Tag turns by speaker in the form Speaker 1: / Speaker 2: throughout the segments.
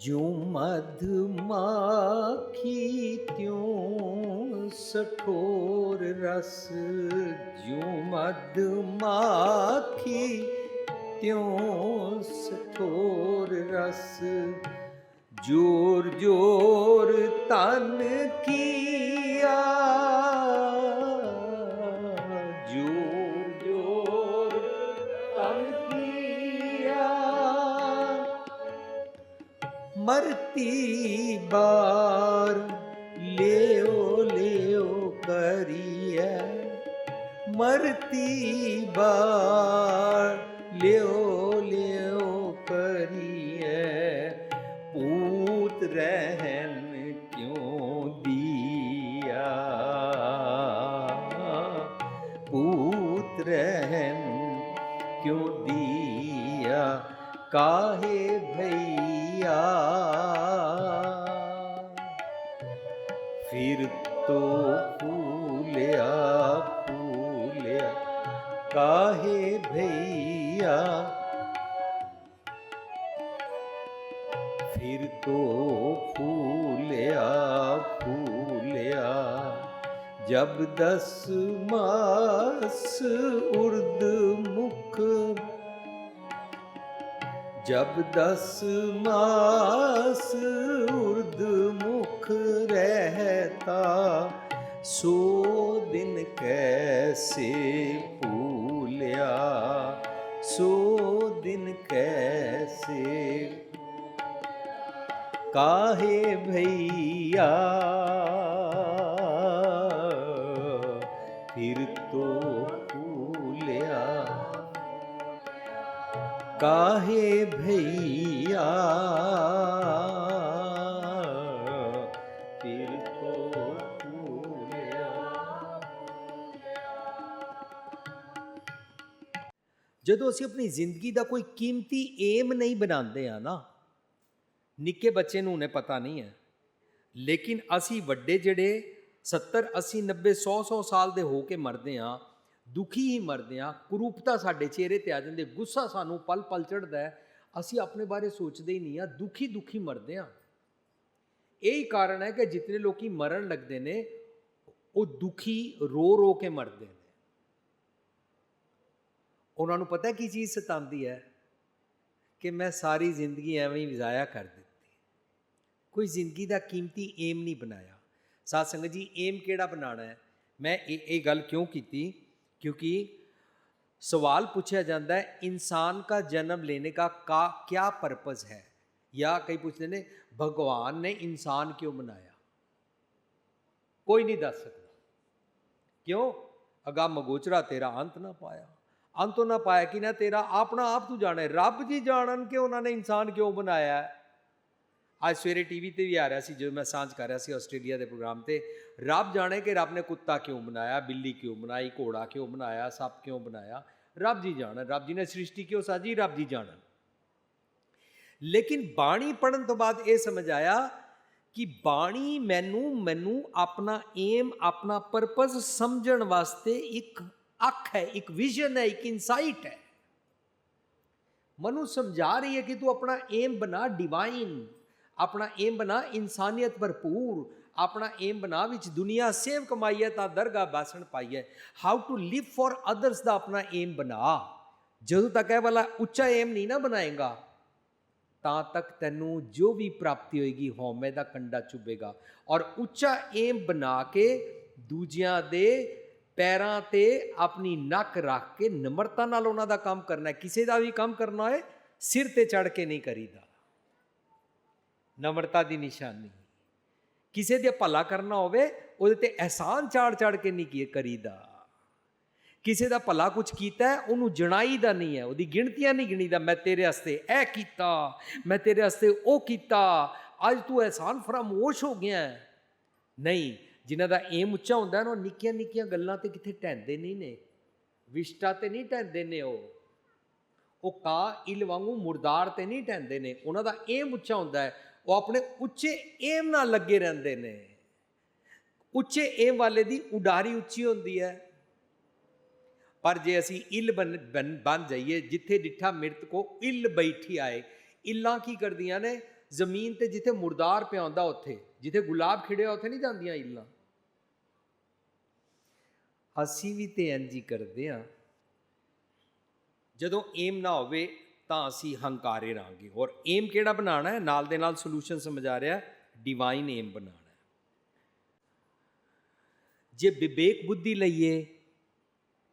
Speaker 1: ਜਿਉ ਮਧ ਮਾਖੀ ਤਿਉ ਸਠੋਰ ਰਸ, ਜਿਉ ਮਧ ਮਾਖੀ ਤਿਉ ਸਠੋਰ ਰਸ। ਜੋਰ ਜੋਰ ਤਨ ਕੀਆ ਮਰਤੀ ਬਾਰ ਲਿਓ ਲਿਓ ਕਰੀਐ। ਮਰਤੀ ਬਾਰ ਲਿਓ ਲਿਓ ਕਰੀਐ। ਪੂਤ ਰਹਿ ਜਬ ਦਸ ਮਾਸ ਉਰਦ ਮੁਖ, ਜਬ ਦਸ ਮਾਸ ਉਰਦ ਮੁਖ ਰਹਿਤਾ, ਸੋ ਦਿਨ ਕੈਸੇ ਭੂਲਿਆ, ਸੋ ਦਿਨ ਕੈਸੇ ਕਾਹੇ ਭਈਆ? ਫਿਰ ਤੋ ਭੂਲਿਆ ਕਾਹੇ ਭਈਆ ਫਿਰ ਤੋ ਭੂਲਿਆ ਜਦੋਂ ਅਸੀਂ ਆਪਣੀ ਜ਼ਿੰਦਗੀ ਦਾ ਕੋਈ ਕੀਮਤੀ ਏਮ ਨਹੀਂ ਬਣਾਉਂਦੇ ਆ ਨਾ, ਨਿੱਕੇ ਬੱਚੇ ਨੂੰ ਉਹਨੇ ਪਤਾ ਨਹੀਂ ਹੈ। ਲੇਕਿਨ ਅਸੀਂ ਵੱਡੇ ਜਿਹੜੇ 70 80 90 100 100 ਸਾਲ ਦੇ ਹੋ ਕੇ ਮਰਦੇ ਆ ਦੁਖੀ ਹੀ ਮਰਦੇ ਆ ਕਰੂਪਤਾ ਸਾਡੇ ਚਿਹਰੇ ਤੇ ਆ ਜਾਂਦੇ, ਗੁੱਸਾ ਸਾਨੂੰ ਪਲ ਪਲ ਚੜਦਾ ਅਸੀਂ ਆਪਣੇ ਬਾਰੇ ਸੋਚਦੇ ਹੀ ਨਹੀਂ ਆ ਦੁਖੀ ਦੁਖੀ ਮਰਦੇ ਆ ਹੀ ਕਾਰਨ ਹੈ ਕਿ ਜਿਤਨੇ ਲੋਕੀ ਮਰਨ ਲੱਗਦੇ ਨੇ, ਉਹ ਦੁਖੀ, ਰੋ ਰੋ ਕੇ ਮਰਦੇ ਨੇ। ਉਹਨਾਂ ਨੂੰ ਪਤਾ ਕੀ ਚੀਜ਼ ਸਤਾਉਂਦੀ ਹੈ? ਕਿ ਮੈਂ ਸਾਰੀ ਜ਼ਿੰਦਗੀ ਐਵੇਂ ਹੀ ਜ਼ਾਇਆ ਕਰ ਦਿੱਤੀ। ਕੋਈ ਜ਼ਿੰਦਗੀ ਦਾ ਕੀਮਤੀ ਏਮ ਨਹੀਂ ਬਣਾਇਆ। ਸਾਧ ਸੰਗਤ ਜੀ ਏਮ ਕਿਹੜਾ ਬਣਾਉਣਾ ਹੈ ਮੈਂ ਇਹ ਇਹ ਗੱਲ ਕਿਉਂ ਕੀਤੀ क्योंकि सवाल पूछा जाता है इंसान का जन्म लेने का का क्या पर्पस है या कई पूछते ने भगवान ने इंसान क्यों बनाया कोई नहीं दस सकता क्यों अगा मगोचरा तेरा अंत ना पाया अंत ना पाया कि ना तेरा अपना आप तू जाने रब जी जानन के उन्होंने इंसान क्यों बनाया है ਅੱਜ ਸਵੇਰੇ ਟੀਵੀ ਤੇ ਵੀ ਆ ਰਿਹਾ ਸੀ, ਜਦੋਂ ਮੈਂ ਸਾਂਝ ਕਰ ਰਿਹਾ ਸੀ ਆਸਟ੍ਰੇਲੀਆ ਦੇ ਪ੍ਰੋਗਰਾਮ ਤੇ। ਰੱਬ ਜਾਣੇ ਕਿ ਰੱਬ ਨੇ ਕੁੱਤਾ ਕਿਉਂ ਬਣਾਇਆ, ਬਿੱਲੀ ਕਿਉਂ ਬਣਾਈ, ਘੋੜਾ ਕਿਉਂ ਬਣਾਇਆ, ਸੱਪ ਕਿਉਂ ਬਣਾਇਆ। ਰੱਬ ਜੀ ਜਾਣਨ, ਰੱਬ ਜੀ ਨੇ ਸ੍ਰਿਸ਼ਟੀ ਕਿਉਂ ਸਾਜੀ, ਰੱਬ ਜੀ ਜਾਣਨ। ਲੇਕਿਨ ਬਾਣੀ ਪੜਨ ਤੋਂ ਬਾਅਦ ਇਹ ਸਮਝ ਆਇਆ ਕਿ ਬਾਣੀ ਮੈਨੂੰ ਮੈਨੂੰ ਆਪਣਾ ਏਮ ਆਪਣਾ ਪਰਪਸ ਸਮਝਣ ਵਾਸਤੇ ਇੱਕ ਅੱਖ ਹੈ, ਇੱਕ ਵਿਜ਼ਨ ਹੈ, ਇੱਕ ਇਨਸਾਈਟ ਹੈ। ਮਨੂੰ ਸਮਝਾ ਰਹੀ ਹੈ ਕਿ ਤੂੰ ਆਪਣਾ ਏਮ ਬਣਾ ਡਿਵਾਈਨ ਆਪਣਾ ਏਮ ਬਣਾ ਇਨਸਾਨੀਅਤ ਭਰਪੂਰ, ਆਪਣਾ ਏਮ ਬਣਾ ਵਿੱਚ ਦੁਨੀਆ ਸੇਵ ਕਮਾਈਏ ਤਾਂ ਦਰਗਾਹ ਬਾਸਣ ਪਾਈਏ how to live for others ਦਾ ਆਪਣਾ ਏਮ ਬਣਾ। ਜਦੋਂ ਤੱਕ ਇਹ ਵਾਲਾ ਉੱਚਾ ਏਮ ਨਹੀਂ ਨਾ ਬਣਾਏਗਾ, ਤਾਂ ਤੱਕ ਤੈਨੂੰ ਜੋ ਵੀ ਪ੍ਰਾਪਤੀ ਹੋਏਗੀ, ਹਉਮੈ ਦਾ ਕੰਡਾ ਚੁੱਭੇਗਾ। ਔਰ ਉੱਚਾ ਏਮ ਬਣਾ ਕੇ ਦੂਜਿਆਂ ਦੇ ਪੈਰਾਂ ਤੇ ਆਪਣੀ ਨੱਕ ਰੱਖ ਕੇ ਨਮਰਤਾ ਨਾਲ ਉਹਨਾਂ ਦਾ ਕੰਮ ਕਰਨਾ ਹੈ। ਕਿਸੇ ਦਾ ਵੀ ਕੰਮ ਕਰਨਾ ਹੋਏ, ਸਿਰ ਤੇ ਚੜ ਕੇ ਨਹੀਂ ਕਰੀਦਾ। ਨਮਰਤਾ ਦੀ ਨਿਸ਼ਾਨੀ। ਕਿਸੇ ਦੇ ਭਲਾ ਕਰਨਾ ਹੋਵੇ ਉਹਦੇ ਤੇ ਅਹਿਸਾਨ ਚਾੜ ਚਾੜ ਕੇ ਨਹੀਂ ਕੀ ਕਰੀਦਾ। ਕਿਸੇ ਦਾ ਭਲਾ ਕੁਝ ਕੀਤਾ ਹੈ, ਉਹਨੂੰ ਜਣਾਈਦਾ ਨਹੀਂ ਹੈ ਉਹਦੀ ਗਿਣਤੀਆਂ ਨਹੀਂ ਗਿਣੀਦਾ ਮੈਂ ਤੇਰੇ ਵਾਸਤੇ ਇਹ ਕੀਤਾ ਮੈਂ ਤੇਰੇ ਵਾਸਤੇ ਉਹ ਕੀਤਾ ਅੱਜ ਤੂੰ ਅਹਿਸਾਨ ਫਰਾਮੋਸ਼ ਹੋ ਗਿਆ ਨਹੀਂ ਜਿਨ੍ਹਾਂ ਦਾ ਏਮ ਉੱਚਾ ਹੁੰਦਾ ਨਾ ਉਹ ਨਿੱਕੀਆਂ ਨਿੱਕੀਆਂ ਗੱਲਾਂ ਤੇ ਕਿੱਥੇ ਟੈਂਦੇ ਨਹੀਂ ਨੇ। ਵਿਸ਼ਟਾ ਤੇ ਨਹੀਂ ਟੈਂਦੇ ਨੇ ਉਹ। ਉਹ ਕਾ ਇਲ ਵਾਂਗੂ ਮੁਰਦਾਰ ਤੇ ਨਹੀਂ ਟੈਂਦੇ ਨੇ ਉਹਨਾਂ ਦਾ ਏਮ ਉੱਚਾ ਹੁੰਦਾ ਹੈ ਉਹ ਆਪਣੇ ਉੱਚੇ ਏਮ ਨਾਲ ਲੱਗੇ ਰਹਿੰਦੇ ਨੇ। ਉੱਚੇ ਏਮ ਵਾਲੇ ਦੀ ਉਡਾਰੀ ਉੱਚੀ ਹੁੰਦੀ ਹੈ। ਪਰ ਜੇ ਅਸੀਂ ਇਲ ਬਨ ਬਨ- ਬਣ ਜਾਈਏ, ਜਿੱਥੇ ਡਿੱਠਾ ਮਿਰਤ ਕੋ ਇਲ ਬੈਠੀ ਆਏ, ਇੱਲਾਂ ਕੀ ਕਰਦੀਆਂ ਨੇ? ਜ਼ਮੀਨ ਤੇ ਜਿੱਥੇ ਮੁਰਦਾਰ ਪਿਆਉਂਦਾ ਉੱਥੇ, ਜਿੱਥੇ ਗੁਲਾਬ ਖਿੜਿਆ ਉੱਥੇ ਨਹੀਂ ਜਾਂਦੀਆਂ ਇੱਲਾਂ। ਅਸੀਂ ਵੀ ਤੇ ਇੰਜ ਹੀ ਕਰਦੇ ਆ ਜਦੋਂ ਏਮ ਨਾ ਹੋਵੇ ਤਾਂ ਅਸੀਂ ਹੰਕਾਰੇ ਰਾਂਗੇ। ਔਰ ਏਮ ਕਿਹੜਾ ਬਣਾਣਾ ਹੈ? ਨਾਲ ਦੇ ਨਾਲ ਸੋਲੂਸ਼ਨ ਆ ਰਿਹਾ ਡਿਵਾਈਨ ਏਮ ਬਣਾਣਾ ਹੈ। ਜੇ ਵਿਵੇਕ ਬੁੱਧੀ ਲਈਏ,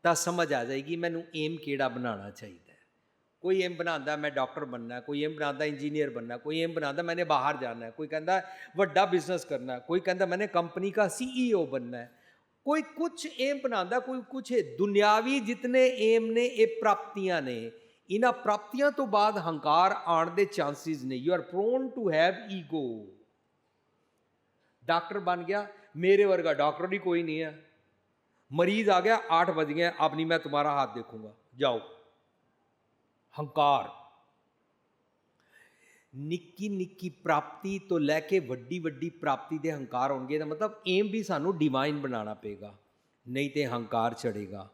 Speaker 1: ਤਾਂ ਸਮਝ ਆ ਜਾਏਗੀ ਮੈਨੂੰ ਏਮ ਕਿਹੜਾ ਬਣਾਉਣਾ ਚਾਹੀਦਾ ਹੈ। ਕੋਈ ਏਮ ਬਣਾਉਂਦਾ ਮੈਂ ਡਾਕਟਰ ਬੰਨਾ ਕੋਈ ਏਮ ਬਣਾਉਂਦਾ ਇੰਜੀਨੀਅਰ ਬੰਨਾ ਕੋਈ ਏਮ ਬਣਾਉਂਦਾ ਮੈਨੇ ਬਾਹਰ ਜਾਣਾ ਕੋਈ ਕਹਿੰਦਾ ਵੱਡਾ ਬਿਜ਼ਨਸ ਕਰਨਾ ਕੋਈ ਕਹਿੰਦਾ ਮੈਨੇ ਕੰਪਨੀ ਦਾ ਸੀਈਓ ਬੰਨਾ ਹੈ। ਕੋਈ ਕੁਝ ਏਮ ਬਣਾਉਂਦਾ, ਕੋਈ ਕੁਝ ਦੁਨਿਆਵੀ ਜਿਤਨੇ ਏਮ ਨੇ, ਇਹ ਪ੍ਰਾਪਤੀਆਂ ਨੇ ਇਹਨਾਂ ਪ੍ਰਾਪਤੀਆਂ ਤੋਂ ਬਾਅਦ ਹੰਕਾਰ ਆਉਣ ਦੇ ਚਾਂਸਸ ਨੇ। You are prone to have ego doctor ਬਣ ਗਿਆ। ਮੇਰੇ ਵਰਗਾ ਡਾਕਟਰ ਵੀ ਕੋਈ ਨਹੀਂ ਹੈ। ਮਰੀਜ਼ ਆ ਗਿਆ 8 ਵਜ ਗਿਆ ਆਪ ਨਹੀਂ ਮੈਂ ਤੁਹਾਡਾ ਹੱਥ ਦੇਖੂੰਗਾ। ਜਾਓ। ਹੰਕਾਰ। ਨਿੱਕੀ ਨਿੱਕੀ ਪ੍ਰਾਪਤੀ ਤੋਂ ਲੈ ਕੇ ਵੱਡੀ ਵੱਡੀ ਪ੍ਰਾਪਤੀ ਦੇ ਹੰਕਾਰ ਹੋਣਗੇ ਤਾਂ ਮਤਲਬ ਏਮ ਵੀ ਸਾਨੂੰ ਡਿਵਾਈਨ ਬਣਾਉਣਾ ਪਏਗਾ, ਨਹੀਂ ਤੇ ਹੰਕਾਰ ਚੜੇਗਾ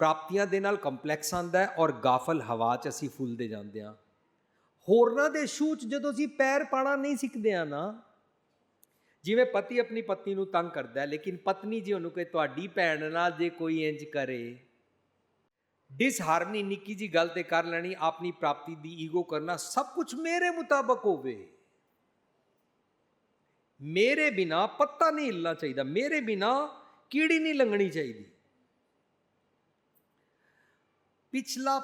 Speaker 1: ਪ੍ਰਾਪਤੀਆਂ ਦੇ ਨਾਲ ਕੰਪਲੈਕਸ ਆਂਦਾ ਹੈ ਔਰ ਗਾਫਲ ਹਵਾ 'ਚ ਅਸੀਂ ਫੁੱਲਦੇ ਜਾਂਦੇ ਹਾਂ। ਹੋਰਨਾਂ ਦੇ ਸ਼ੂ 'ਚ ਜਦੋਂ ਅਸੀਂ ਪੈਰ ਪਾਣਾ ਨਹੀਂ ਸਿੱਖਦੇ ਆ ਨਾ, ਜਿਵੇਂ ਪਤੀ ਆਪਣੀ ਪਤਨੀ ਨੂੰ ਤੰਗ ਕਰਦਾ ਹੈ, ਲੇਕਿਨ ਪਤਨੀ ਜੀ ਉਹਨੂੰ ਕਹੇ, ਤੁਹਾਡੀ ਭੈਣ ਨਾਲ ਜੇ ਕੋਈ ਇੰਜ ਕਰੇ ਡਿਸਹਾਰਮਨੀ ਨਿੱਕੀ ਜੀ ਗੱਲ ਤੇ ਕਰ ਲੈਣੀ, ਆਪਣੀ ਪ੍ਰਾਪਤੀ ਦੀ ਈਗੋ ਕਰਨਾ, ਸਭ ਕੁਝ ਮੇਰੇ ਮੁਤਾਬਕ ਹੋਵੇ। ਮੇਰੇ ਬਿਨਾ ਪੱਤਾ ਨਹੀਂ ਹਿੱਲਣਾ ਚਾਹੀਦਾ, ਮੇਰੇ ਬਿਨਾ ਕੀੜੀ ਨਹੀਂ ਲੰਗਣੀ ਚਾਹੀਦੀ। ਪਿਛਲਾ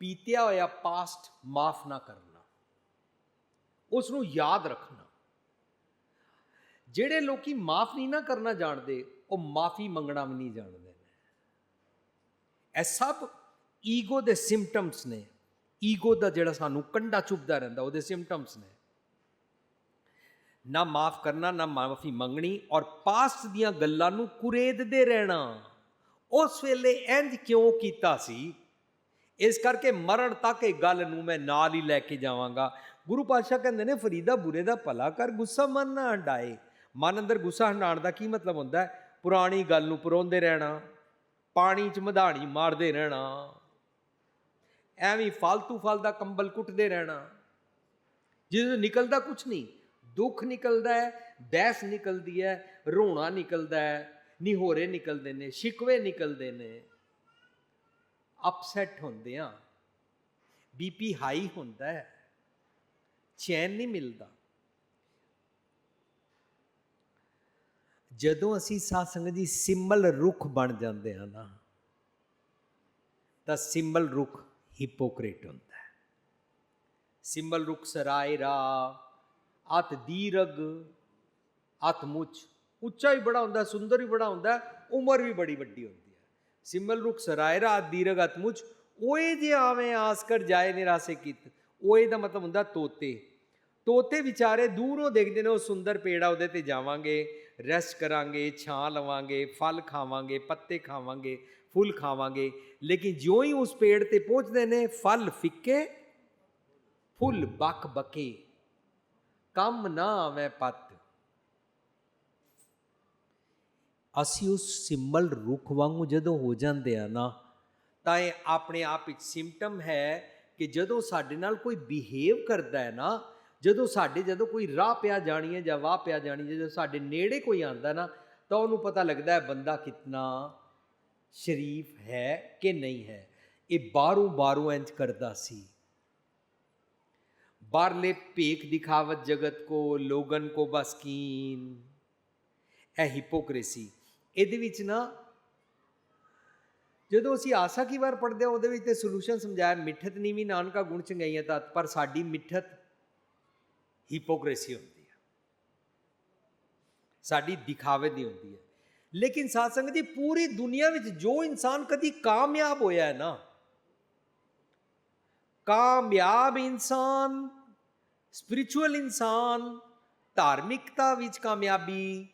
Speaker 1: ਬੀਤਿਆ ਹੋਇਆ ਪਾਸਟ ਮਾਫ ਨਾ ਕਰਨਾ। ਉਸ ਨੂੰ ਯਾਦ ਰੱਖਣਾ। ਜਿਹੜੇ ਲੋਕੀ ਮਾਫ ਨਹੀਂ ਨਾ ਕਰਨਾ ਜਾਣਦੇ, ਉਹ ਮਾਫੀ ਮੰਗਣਾ ਵੀ ਨਹੀਂ ਜਾਣਦੇ ਇਹ ਸਭ ਈਗੋ ਦੇ ਸਿੰਪਟਮਸ ਨੇ। ਈਗੋ ਦਾ ਜਿਹੜਾ ਸਾਨੂੰ ਕੰਡਾ ਚੁੱਭਦਾ ਰਹਿੰਦਾ, ਉਹਦੇ ਸਿੰਪਟਮਸ ਨੇ। ਨਾ ਮਾਫ ਕਰਨਾ, ਨਾ ਮਾਫੀ ਮੰਗਣੀ ਔਰ ਪਾਸਟ ਦੀਆਂ ਗੱਲਾਂ ਨੂੰ ਕੁਰੇਦਦੇ ਰਹਿਣਾ। ਉਸ ਵੇਲੇ ਇੰਜ ਕਿਉਂ ਕੀਤਾ ਸੀ? ਇਸ ਕਰਕੇ ਮਰਨ ਤੱਕ ਇਹ ਗੱਲ ਨੂੰ ਮੈਂ ਨਾਲ ਹੀ ਲੈ ਕੇ ਜਾਵਾਂਗਾ। ਗੁਰੂ ਪਾਤਸ਼ਾਹ ਕਹਿੰਦੇ ਨੇ, ਫਰੀਦਾ ਬੁਰੇ ਦਾ ਭਲਾ ਕਰ, ਗੁੱਸਾ ਮਨ ਨਾ ਹੰਡਾਏ ਮਨ ਅੰਦਰ ਗੁੱਸਾ ਹੰਡਾਉਣ ਦਾ ਕੀ ਮਤਲਬ ਹੁੰਦਾ ਹੈ? ਪੁਰਾਣੀ ਗੱਲ ਨੂੰ ਪਰੋਂਦੇ ਰਹਿਣਾ, ਪਾਣੀ 'ਚ ਮਧਾਣੀ ਮਾਰਦੇ ਰਹਿਣਾ, ਐਵੇਂ ਫालतू ਫਲ ਦਾ ਕੰਬਲ ਕੁੱਟਦੇ ਰਹਿਣਾ। ਜਿਹਦੇ ਨਿਕਲਦਾ ਕੁਝ ਨਹੀਂ। ਦੁੱਖ ਨਿਕਲਦਾ ਹੈ, ਬਹਿਸ ਨਿਕਲਦੀ ਹੈ, ਰੋਣਾ ਨਿਕਲਦਾ ਹੈ, ਨਿਹੋਰੇ ਨਿਕਲਦੇ ਨੇ, ਸ਼ਿਕਵੇ ਨਿਕਲਦੇ ਨੇ। ਅਪਸੈਟ ਹੁੰਦੇ ਆ ਬੀਪੀ ਹਾਈ ਹੁੰਦਾ ਹੈ, ਚੈਨ ਨਹੀਂ ਮਿਲਦਾ। ਜਦੋਂ ਅਸੀਂ ਸਾਧ ਸੰਗਤ ਜੀ ਸਿੰਬਲ ਰੁੱਖ ਬਣ ਜਾਂਦੇ ਹਾਂ ਨਾ, ਤਾਂ ਸਿੰਬਲ ਰੁੱਖ ਹਿਪੋਕ੍ਰੇਟ ਹੁੰਦਾ ਹੈ। ਸਿੰਬਲ ਰੁੱਖ ਸਰਾਇਰਾ ਅਤ ਦੀਰਗ ਅਤ ਮੁੱਚ ਉੱਚਾ ਵੀ ਬੜਾ ਹੁੰਦਾ, ਸੁੰਦਰ ਵੀ ਬੜਾ ਹੁੰਦਾ, ਉਮਰ ਵੀ ਬੜੀ ਵੱਡੀ ਹੁੰਦੀ ਹੈ ਸਿੰਬਲ ਰੁੱਖ ਸਰਾਇਰਾ ਦੀਰਗ ਅਤ ਓਏ ਜੇ ਆਵੇਂ ਆਸ ਕਰ ਜਾਏ ਨਿਰਾਸੇ ਕੀਤ। ਓਏ ਦਾ ਮਤਲਬ ਹੁੰਦਾ ਤੋਤੇ। ਤੋਤੇ ਵਿਚਾਰੇ ਦੂਰੋਂ ਦੇਖਦੇ ਨੇ, ਉਹ ਸੁੰਦਰ ਪੇੜਾ ਉਹਦੇ ਤੇ ਜਾਵਾਂਗੇ ਰੈਸਟ ਕਰਾਂਗੇ, ਛਾਂ ਲਵਾਂਗੇ, ਫਲ ਖਾਵਾਂਗੇ, ਪੱਤੇ ਖਾਵਾਂਗੇ, ਫੁੱਲ ਖਾਵਾਂਗੇ। ਲੇਕਿਨ ਜਿਉਂ ਹੀ ਉਸ ਪੇੜ ਤੇ ਪਹੁੰਚਦੇ ਨੇ, ਫਲ ਫਿੱਕੇ, ਫੁੱਲ ਬਕ ਬਕੇ। ਕੰਮ ਨਾ ਆਵੇਂ ਪੱਤ। ਅਸੀਂ ਉਸ ਸਿੰਬਲ ਰੁੱਖ ਵਾਂਗੂ ਜਦੋਂ ਹੋ ਜਾਂਦੇ ਆ ਨਾ ਤਾਂ ਇਹ ਆਪਣੇ ਆਪ ਵਿੱਚ ਸਿੰਪਟਮ ਹੈ ਕਿ ਜਦੋਂ ਸਾਡੇ ਨਾਲ ਕੋਈ ਬਿਹੇਵ ਕਰਦਾ ਹੈ ਨਾ ਜਦੋਂ ਸਾਡੇ ਜਦੋਂ ਕੋਈ ਰਾਹ ਪਿਆ ਜਾਣੀ ਹੈ ਜਾਂ ਵਾਹ ਪਿਆ ਜਾਣੀ ਹੈ, ਜਦੋਂ ਸਾਡੇ ਨੇੜੇ ਕੋਈ ਆਂਦਾ ਨਾ ਤਾਂ ਉਹਨੂੰ ਪਤਾ ਲੱਗਦਾ ਹੈ ਬੰਦਾ ਕਿਤਨਾ ਸ਼ਰੀਫ ਹੈ ਕਿ ਨਹੀਂ ਹੈ। ਇਹ ਬਾਹਰੋਂ ਬਾਹਰੋਂ ਇੰਜ ਕਰਦਾ ਸੀ। ਬਾਹਰਲੇ ਭੇਖ ਦਿਖਾਵਤ ਜਗਤ ਕੋ ਲੋਗਨ ਕੋ ਬਸਕੀਨ ਇਹ ਹਿਪੋਕ੍ਰੇਸੀ ਇਹਦੇ ਵਿੱਚ ਨਾ ਜਦੋਂ ਅਸੀਂ ਆਸਾ ਕੀ ਵਾਰ ਪੜਦੇ ਹਾਂ, ਉਹਦੇ ਵਿੱਚ ਤੇ ਸੋਲੂਸ਼ਨ ਸਮਝਾਇਆ, ਮਿੱਠਤ ਨਹੀਂ ਵੀ ਨਾਨਕਾ ਗੁਣ ਚੰਗਾਈਆਂ ਤਾਂ ਪਰ ਸਾਡੀ ਮਿੱਠਤ ਹਿਪੋਕ੍ਰੇਸੀ ਹੁੰਦੀ ਹੈ ਸਾਡੀ ਦਿਖਾਵੇ ਦੀ ਹੁੰਦੀ ਹੈ ਲੇਕਿਨ ਸਾਧ ਸੰਗਤ ਜੀ, ਪੂਰੀ ਦੁਨੀਆ ਵਿੱਚ ਜੋ ਇਨਸਾਨ ਕਦੀ ਕਾਮਯਾਬ ਹੋਇਆ ਹੈ ਨਾ, ਕਾਮਯਾਬ ਇਨਸਾਨ ਸਪਿਰਚੁਅਲ ਇਨਸਾਨ, ਧਾਰਮਿਕਤਾ ਵਿੱਚ ਕਾਮਯਾਬੀ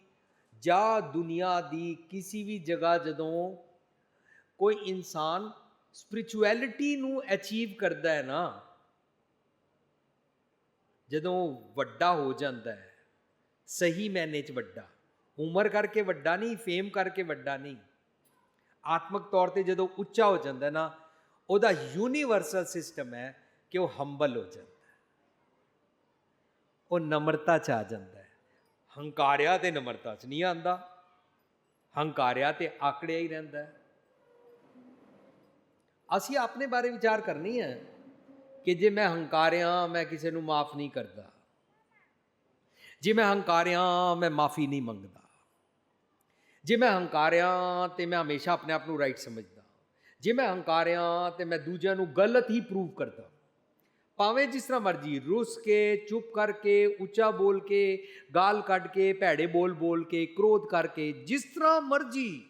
Speaker 1: ਜਾਂ ਦੁਨੀਆ ਦੀ ਕਿਸੇ ਵੀ ਜਗ੍ਹਾ ਜਦੋਂ ਕੋਈ ਇਨਸਾਨ ਸਪਿਰਚੁਅਲਿਟੀ ਨੂੰ ਅਚੀਵ ਕਰਦਾ ਹੈ ਨਾ, ਜਦੋਂ ਵੱਡਾ ਹੋ ਜਾਂਦਾ ਹੈ, ਸਹੀ ਮੈਨੇ ਚ ਵੱਡਾ, ਉਮਰ ਕਰਕੇ ਵੱਡਾ ਨਹੀਂ, ਫੇਮ ਕਰਕੇ ਵੱਡਾ ਨਹੀਂ, ਆਤਮਿਕ ਤੌਰ ਤੇ ਜਦੋਂ ਉੱਚਾ ਹੋ ਜਾਂਦਾ ਨਾ, ਉਹਦਾ ਯੂਨੀਵਰਸਲ ਸਿਸਟਮ ਹੈ ਕਿ ਉਹ ਹੰਬਲ ਹੋ ਜਾਂਦਾ ਉਹ ਨਮਰਤਾ ਚ ਆ ਜਾਂਦਾ ਹੰਕਾਰਿਆ ਤੇ ਨਮਰਤਾ ਚ ਨਹੀਂ ਆਂਦਾ। ਹੰਕਾਰਿਆ ਤੇ ਆਕੜਿਆ ਹੀ ਰਹਿੰਦਾ ਅਸੀਂ ਆਪਣੇ ਬਾਰੇ ਵਿਚਾਰ ਕਰਨੀ ਹੈ ਕਿ ਜੇ ਮੈਂ ਹੰਕਾਰਿਆ, ਮੈਂ ਕਿਸੇ ਨੂੰ ਮਾਫ ਨਹੀਂ ਕਰਦਾ। ਜੇ ਮੈਂ ਹੰਕਾਰਿਆ, ਮੈਂ ਮਾਫੀ ਨਹੀਂ ਮੰਗਦਾ। ਜੇ ਮੈਂ ਹੰਕਾਰਿਆ, ਤੇ ਮੈਂ ਹਮੇਸ਼ਾ ਆਪਣੇ ਆਪ ਨੂੰ ਰਾਈਟ ਸਮਝਦਾ। ਜੇ ਮੈਂ ਹੰਕਾਰਿਆ, ਤੇ ਮੈਂ ਦੂਜਿਆਂ ਨੂੰ ਗਲਤ ਹੀ ਪ੍ਰੂਵ ਕਰਦਾ। ਭਾਵੇਂ ਜਿਸ ਤਰ੍ਹਾਂ ਮਰਜ਼ੀ ਰੁੱਸ ਕੇ, ਚੁੱਪ ਕਰਕੇ, ਉੱਚਾ ਬੋਲ ਕੇ, ਗਾਲ ਕੱਢ ਕੇ, ਭੈੜੇ ਬੋਲ ਬੋਲ ਕੇ, ਕ੍ਰੋਧ ਕਰਕੇ, ਜਿਸ ਤਰ੍ਹਾਂ ਮਰਜ਼ੀ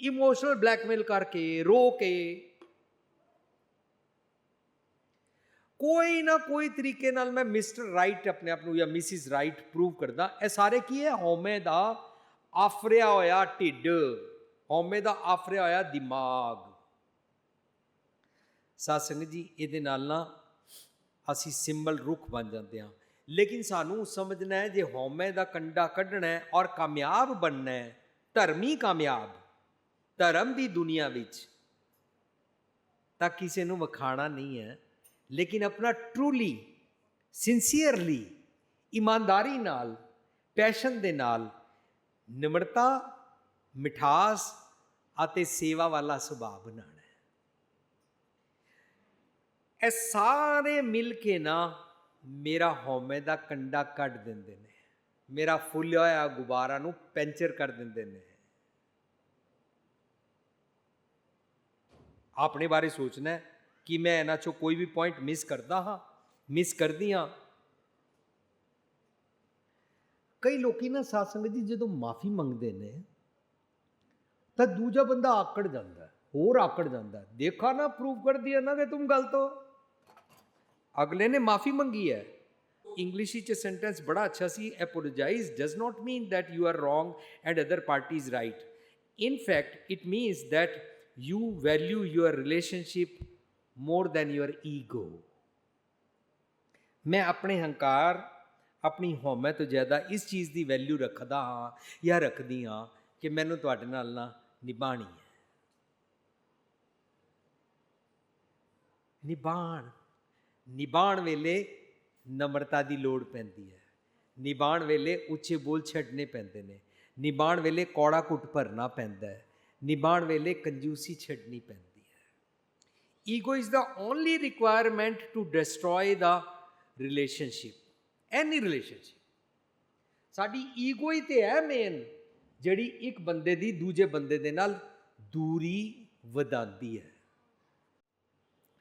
Speaker 1: ਇਮੋਸ਼ਨਲ ਬਲੈਕਮੇਲ ਕਰਕੇ, ਰੋ ਕੇ। ਕੋਈ ਨਾ ਕੋਈ ਤਰੀਕੇ ਨਾਲ ਮੈਂ ਮਿਸਟਰ ਰਾਈਟ ਆਪਣੇ ਆਪ ਨੂੰ ਜਾਂ ਮਿਸਿਸ ਰਾਈਟ ਪ੍ਰੂਵ ਕਰਦਾ। ਇਹ ਸਾਰੇ ਕੀ ਹੈ? ਹਉਮੈ ਦਾ ਆਫਰਿਆ ਹੋਇਆ ਢਿੱਡ, ਹਉਮੈ ਦਾ ਆਫਰਿਆ ਹੋਇਆ ਦਿਮਾਗ। ਸਾਧ ਜੀ, ਇਹਦੇ ਨਾਲ ਨਾ ਅਸੀਂ ਸਿੰਬਲ ਰੁੱਖ ਬਣ ਜਾਂਦੇ ਹਾਂ। ਲੇਕਿਨ ਸਾਨੂੰ ਸਮਝਣਾ ਹੈ ਜੇ ਹਉਮੈ ਦਾ ਕੰਡਾ ਕੱਢਣਾ ਹੈ ਔਰ ਕਾਮਯਾਬ ਬਣਨਾ ਹੈ, ਧਰਮੀ ਕਾਮਯਾਬ, ਧਰਮ ਦੀ ਦੁਨੀਆ ਵਿੱਚ, ਤਾਂ ਕਿਸੇ ਨੂੰ ਵਿਖਾਣਾ ਨਹੀਂ ਹੈ। ਲੇਕਿਨ ਆਪਣਾ ਟਰੂਲੀ ਸਿੰਸੀਅਰਲੀ ਇਮਾਨਦਾਰੀ ਨਾਲ ਪੈਸ਼ਨ ਦੇ ਨਾਲ, ਨਿਮਰਤਾ, ਮਿਠਾਸ ਅਤੇ ਸੇਵਾ ਵਾਲਾ ਸੁਭਾਅ ਬਣਾਉਣਾ ਇਹ ਸਾਰੇ ਮਿਲ ਕੇ ਨਾ ਮੇਰਾ ਹਉਮੈ ਦਾ ਕੰਡਾ ਕੱਢ ਦਿੰਦੇ ਨੇ। ਮੇਰਾ ਫੁੱਲਿਆ ਹੋਇਆ ਗੁਬਾਰਾ ਨੂੰ ਪੈਂਚਰ ਕਰ ਦਿੰਦੇ ਨੇ। ਆਪਣੇ ਬਾਰੇ ਸੋਚਣਾ ਕਿ ਮੈਂ ਇਹਨਾਂ ਚੋਂ ਕੋਈ ਵੀ ਪੁਆਇੰਟ ਮਿਸ ਕਰਦਾ ਹਾਂ ਮਿਸ ਕਰਦੀ ਹਾਂ। ਕਈ ਲੋਕੀ ਨਾ ਸਾਧ ਸੰਗਤ ਜੀ ਜਦੋਂ ਮਾਫੀ ਮੰਗਦੇ ਨੇ, ਤਾਂ ਦੂਜਾ ਬੰਦਾ ਆਕੜ ਜਾਂਦਾ ਹੋਰ ਆਕੜ ਜਾਂਦਾ ਦੇਖਾ ਨਾ ਪ੍ਰੂਵ ਕਰ ਦਿਆ ਨਾ ਕਿ ਤੂੰ ਗਲਤ ਹੋ। ਅਗਲੇ ਨੇ ਮਾਫੀ ਮੰਗੀ ਹੈ ਇੰਗਲਿਸ਼ ਵਿੱਚ ਸੈਂਟੈਂਸ ਬੜਾ ਅੱਛਾ ਸੀ apologise does not mean that you are wrong and other party is right in fact it means that you value your relationship more than your ego ਮੈਂ ਆਪਣੇ ਹੰਕਾਰ ਆਪਣੀ ਹਉਮੈ ਤੋਂ ਜ਼ਿਆਦਾ ਇਸ ਚੀਜ਼ ਦੀ ਵੈਲਿਊ ਰੱਖਦਾ ਹਾਂ ਜਾਂ ਰੱਖਦੀ ਹਾਂ ਕਿ ਮੈਨੂੰ ਤੁਹਾਡੇ ਨਾਲ ਨਾ ਨਿਭਾਣੀ ਹੈ ਨਿਭਾਣ ਨਿਭਾਣ ਵੇਲੇ ਨਮਰਤਾ ਦੀ ਲੋੜ ਪੈਂਦੀ ਹੈ। ਨਿਭਾਣ ਵੇਲੇ ਉੱਚੇ ਬੋਲ ਛੱਡਨੇ ਪੈਂਦੇ ਨੇ। ਨਿਭਾਣ ਵੇਲੇ ਕੌੜਾ ਕੁੱਟ ਭਰਨਾ ਪੈਂਦਾ ਹੈ। ਨਿਭਾਣ ਵੇਲੇ ਕੰਜੂਸੀ ਛੱਡਣੀ ਪੈਂਦੀ ਹੈ। Ego is the only requirement to destroy the relationship any relationship ਸਾਡੀ ਈਗੋ ਹੀ ਤੇ ਹੈ ਮੇਨ ਜਿਹੜੀ ਇੱਕ ਬੰਦੇ ਦੀ ਦੂਜੇ ਬੰਦੇ ਦੇ ਨਾਲ ਦੂਰੀ ਵਧਾਉਂਦੀ ਹੈ।